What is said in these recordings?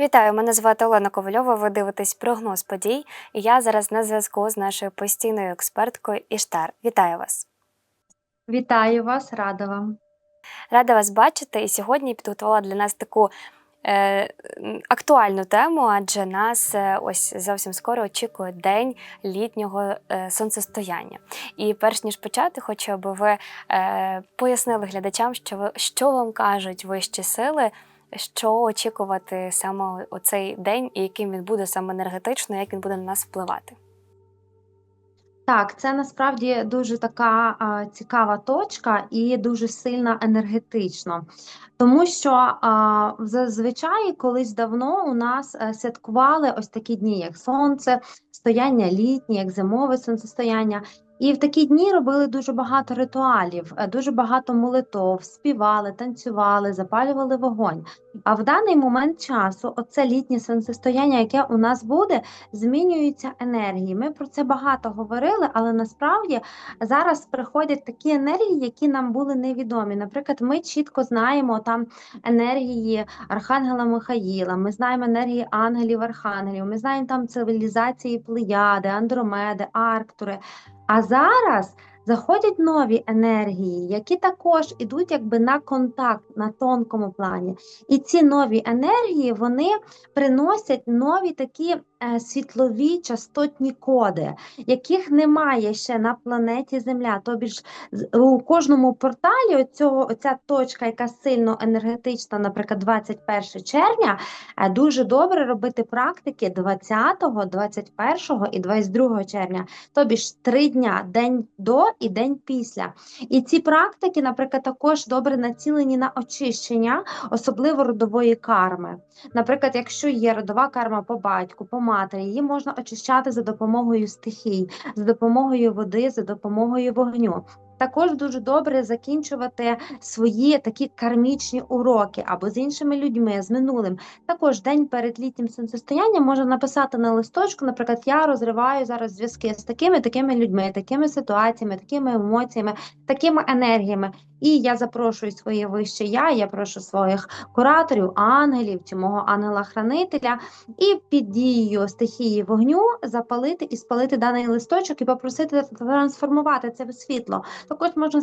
Вітаю, мене звати Олена Ковальова. Ви дивитесь прогноз подій. І я зараз на зв'язку з нашою постійною експерткою Іштар. Вітаю вас! Вітаю вас, рада вам. Рада вас бачити. І сьогодні підготувала для нас таку е, актуальну тему, адже нас е, ось зовсім скоро очікує день літнього е, сонцестояння. І перш ніж почати, хочу, аби ви е, пояснили глядачам, що ви що вам кажуть вищі сили. Що очікувати саме у цей день, і яким він буде саме енергетично, як він буде на нас впливати? Так, це насправді дуже така а, цікава точка і дуже сильна енергетично. Тому що а, зазвичай колись давно у нас е, святкували ось такі дні, як сонце, стояння літнє, як зимове сонцестояння. І в такі дні робили дуже багато ритуалів, е, дуже багато молитов, співали, танцювали, запалювали вогонь. А в даний момент часу, оце літнє сонцестояння, яке у нас буде, змінюються енергії. Ми про це багато говорили, але насправді зараз приходять такі енергії, які нам були невідомі. Наприклад, ми чітко знаємо там енергії Архангела Михаїла, ми знаємо енергії ангелів, архангелів, ми знаємо там цивілізації Плеяди, Андромеди, Арктури. А зараз заходять нові енергії, які також ідуть якби на контакт на тонкому плані. І ці нові енергії вони приносять нові такі світлові частотні коди, яких немає ще на планеті Земля. Тобі ж у кожному порталі оцього, оця точка, яка сильно енергетична, наприклад, 21 червня, е, дуже добре робити практики 20, 21 і 22 червня. Тобі ж три дня, день до і день після. І ці практики, наприклад, також добре націлені на очищення, особливо родової карми. Наприклад, якщо є родова карма по батьку, по матері, її можна очищати за допомогою стихій, за допомогою води, за допомогою вогню. Також дуже добре закінчувати свої такі кармічні уроки або з іншими людьми, з минулим. Також день перед літнім сонцестоянням можна написати на листочку, наприклад, я розриваю зараз зв'язки з такими такими людьми, такими ситуаціями, такими емоціями, такими енергіями. І я запрошую своє вище я, я прошу своїх кураторів, ангелів чи мого ангела-хранителя, і під дією стихії вогню запалити і спалити даний листочок і попросити трансформувати це в світло. Також можна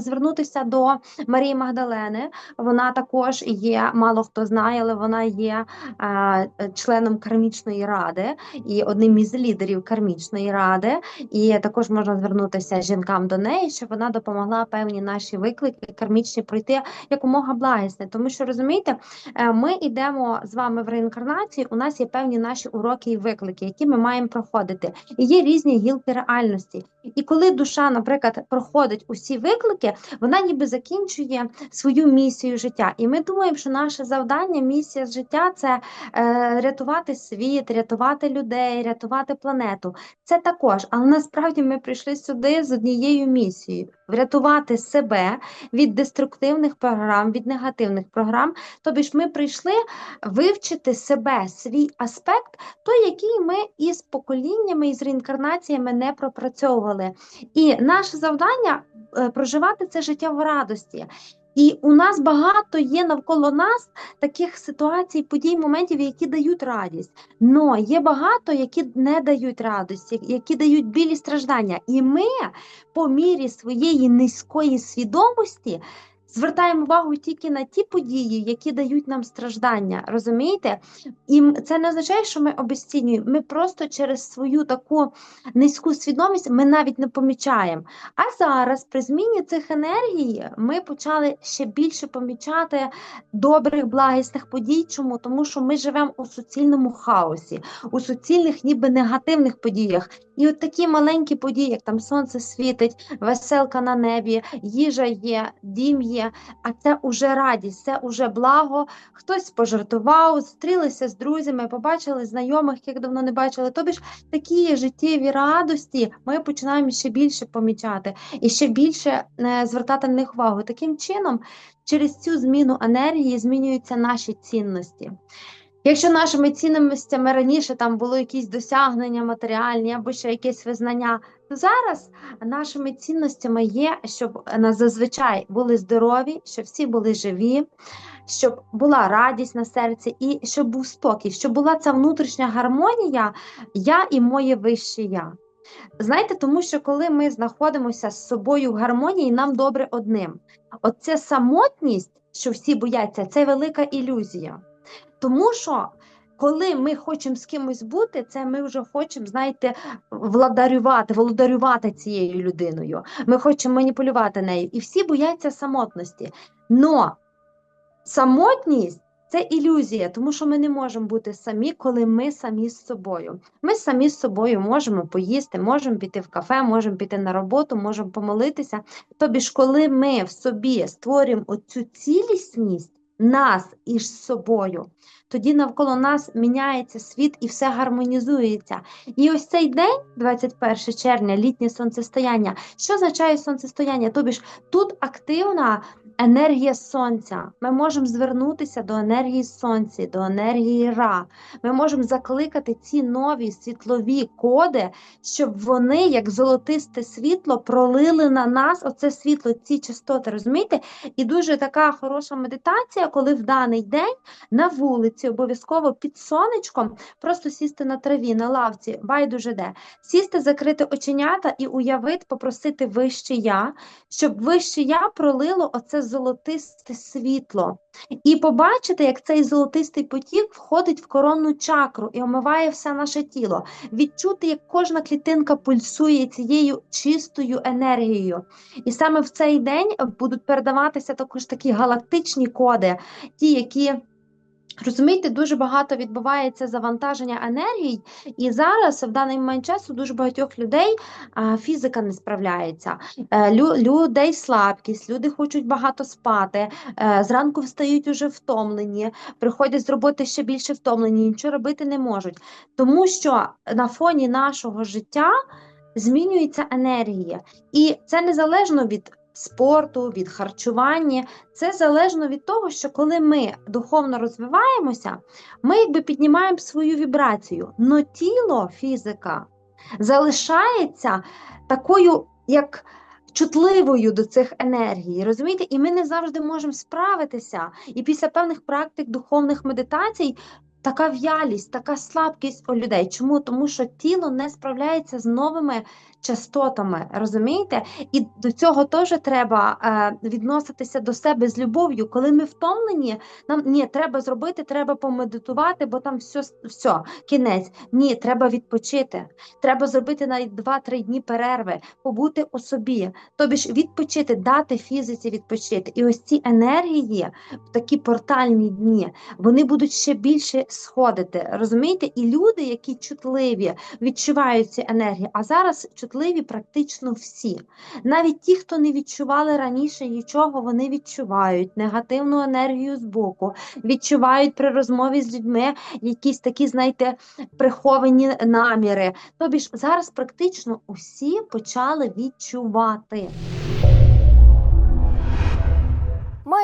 звернутися до Марії Магдалени. Вона також є, мало хто знає, але вона є е, членом кармічної ради і одним із лідерів кармічної ради. І також можна звернутися жінкам до неї, щоб вона допомогла певні наші виклики кармічні пройти якомога благісне. Тому що розумієте, е, ми йдемо з вами в реінкарнації. У нас є певні наші уроки і виклики, які ми маємо проходити. І є різні гілки реальності. І коли душа, наприклад, проходить усі виклики, вона ніби закінчує свою місію життя. І ми думаємо, що наше завдання, місія життя це е, рятувати світ, рятувати людей, рятувати планету. Це також, але насправді ми прийшли сюди з однією місією врятувати себе від деструктивних програм, від негативних програм. Тобі ж ми прийшли вивчити себе, свій аспект, той, який ми із поколіннями, із реінкарнаціями не пропрацьовували. І наше завдання е, проживати це життя в радості. І у нас багато є навколо нас таких ситуацій, подій, моментів, які дають радість. Но є багато, які не дають радості, які дають білі страждання. І ми по мірі своєї низької свідомості звертаємо увагу тільки на ті події, які дають нам страждання. Розумієте? І це не означає, що ми обесцінюємо. Ми просто через свою таку низьку свідомість ми навіть не помічаємо. А зараз, при зміні цих енергій, ми почали ще більше помічати добрих, благісних подій. Чому? Тому що ми живемо у суцільному хаосі, у суцільних, ніби негативних подіях. І от такі маленькі події, як там сонце світить, веселка на небі, їжа є, дім є, а це уже радість, це уже благо. Хтось пожартував, зустрілися з друзями, побачили знайомих, яких давно не бачили. Тобі ж такі життєві радості ми починаємо ще більше помічати і ще більше е, звертати на них увагу. Таким чином, через цю зміну енергії змінюються наші цінності. Якщо нашими цінностями раніше там було якісь досягнення матеріальні або ще якесь визнання, то зараз нашими цінностями є, щоб на зазвичай були здорові, щоб всі були живі, щоб була радість на серці і щоб був спокій, щоб була ця внутрішня гармонія, я і моє вище я. Знаєте, тому що коли ми знаходимося з собою в гармонії, нам добре одним. Оце самотність, що всі бояться, це велика ілюзія. Тому що коли ми хочемо з кимось бути, це ми вже хочемо, знаєте, владарювати, володарювати цією людиною. Ми хочемо маніпулювати нею. І всі бояться самотності. Но самотність це ілюзія, тому що ми не можемо бути самі, коли ми самі з собою. Ми самі з собою можемо поїсти, можемо піти в кафе, можемо піти на роботу, можемо помолитися. Тобі ж, коли ми в собі створюємо оцю цілісність нас із собою, тоді навколо нас міняється світ і все гармонізується. І ось цей день, 21 червня, літнє сонцестояння. Що означає сонцестояння? Тобі ж тут активна енергія сонця. Ми можемо звернутися до енергії сонця, до енергії Ра. Ми можемо закликати ці нові світлові коди, щоб вони, як золотисте світло, пролили на нас оце світло, ці частоти. Розумієте? І дуже така хороша медитація, коли в даний день на вулиці, обов'язково під сонечком, просто сісти на траві, на лавці, байдуже де, сісти, закрити оченята і уявити, попросити вище я, щоб вище я пролило оце золотисте світло. І побачити, як цей золотистий потік входить в коронну чакру і омиває все наше тіло. Відчути, як кожна клітинка пульсує цією чистою енергією. І саме в цей день будуть передаватися також такі галактичні коди, ті, які. Розумієте, дуже багато відбувається завантаження енергій, і зараз в даний момент часу дуже багатьох людей фізика не справляється. Е, лю, людей слабкість, люди хочуть багато спати, е, зранку встають уже втомлені, приходять з роботи ще більше втомлені, нічого робити не можуть. Тому що на фоні нашого життя змінюється енергія, і це незалежно від спорту, від харчування. Це залежно від того, що коли ми духовно розвиваємося, ми якби піднімаємо свою вібрацію. Но тіло, фізика залишається такою, як чутливою до цих енергій, розумієте? І ми не завжди можемо справитися. І після певних практик духовних медитацій. Така в'ялість, така слабкість у людей. Чому? Тому що тіло не справляється з новими частотами, розумієте? І до цього теж треба е, відноситися до себе з любов'ю. Коли ми втомлені, нам ні, треба зробити, треба помедитувати, бо там все, все, кінець. Ні, треба відпочити. Треба зробити навіть 2-3 дні перерви, побути у собі. Тобі ж відпочити, дати фізиці відпочити. І ось ці енергії, в такі портальні дні, вони будуть ще більше сходити. Розумієте? І люди, які чутливі, відчувають ці енергії. А зараз чутливі практично всі. Навіть ті, хто не відчували раніше нічого, вони відчувають негативну енергію з боку, відчувають при розмові з людьми якісь такі, знаєте, приховані наміри. Тобі ж зараз практично усі почали відчувати.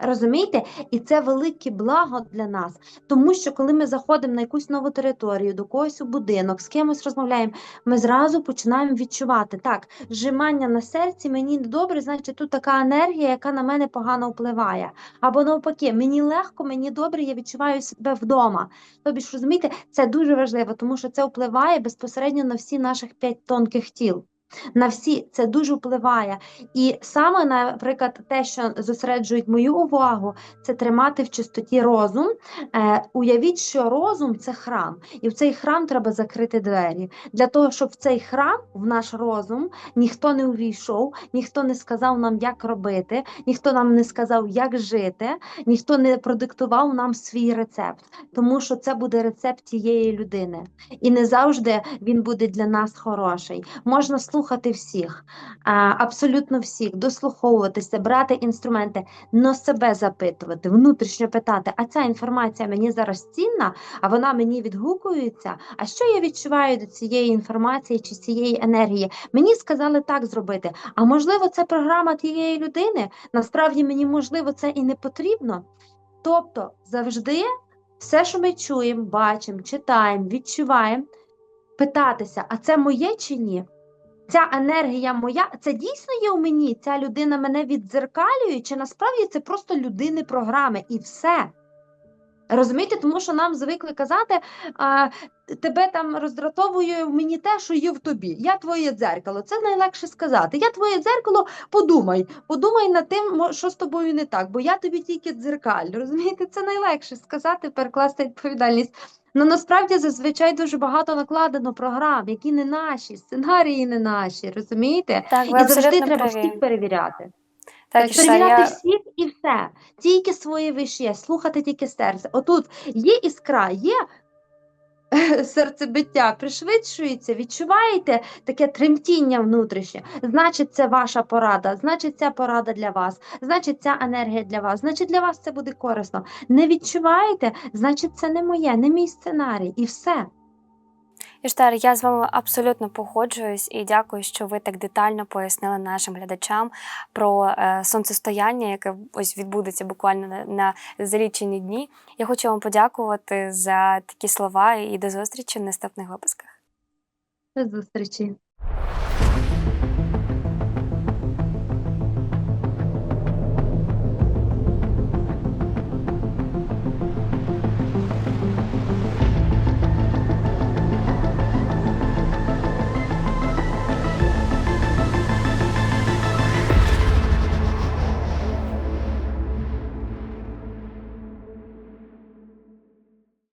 Розумієте? І це велике благо для нас, тому що коли ми заходимо на якусь нову територію, до когось у будинок, з кимось розмовляємо, ми зразу починаємо відчувати так, зжимання на серці, мені добре, значить тут така енергія, яка на мене погано впливає. Або навпаки, мені легко, мені добре, я відчуваю себе вдома. Тобі ж розумієте, це дуже важливо, тому що це впливає безпосередньо на всі наших п'ять тонких тіл. На всі це дуже впливає. І саме, наприклад, те, що зосереджують мою увагу, це тримати в чистоті розум. Е, Уявіть, що розум це храм, і в цей храм треба закрити двері. Для того, щоб в цей храм, в наш розум, ніхто не увійшов, ніхто не сказав нам, як робити, ніхто нам не сказав, як жити, ніхто не продиктував нам свій рецепт, тому що це буде рецепт тієї людини. І не завжди він буде для нас хороший. Можна слухати слухати всіх, абсолютно всіх, дослуховуватися, брати інструменти, но себе запитувати, внутрішньо питати, а ця інформація мені зараз цінна, а вона мені відгукується. А що я відчуваю до цієї інформації чи цієї енергії? Мені сказали так зробити. А можливо, це програма тієї людини. Насправді мені можливо це і не потрібно. Тобто завжди все, що ми чуємо, бачимо, читаємо, відчуваємо, питатися, а це моє чи ні? Ця енергія моя, це дійсно є у мені? Ця людина мене віддзеркалює, чи насправді це просто людини програми і все. Розумієте, тому що нам звикли казати, а, тебе там роздратовує в мені те, що є в тобі. Я твоє дзеркало. Це найлегше сказати. Я твоє дзеркало, подумай, подумай над тим, що з тобою не так, бо я тобі тільки дзеркаль. Розумієте, це найлегше сказати, перекласти відповідальність. Ну насправді зазвичай дуже багато накладено програм, які не наші, сценарії не наші, розумієте? Так, ви І завжди треба праві. всіх перевіряти. Так, Так, перевіряти я... всіх і все. Тільки своє вище, слухати тільки серце. Отут є іскра, є серцебиття, пришвидшується, відчуваєте таке тремтіння внутрішнє. Значить, це ваша порада, значить, ця порада для вас, значить, ця енергія для вас, значить, для вас це буде корисно. Не відчуваєте, значить, це не моє, не мій сценарій, і все. Іштар, я з вами абсолютно погоджуюсь і дякую, що ви так детально пояснили нашим глядачам про е, сонцестояння, яке ось відбудеться буквально на, на за дні. Я хочу вам подякувати за такі слова і до зустрічі в наступних випусках. До зустрічі.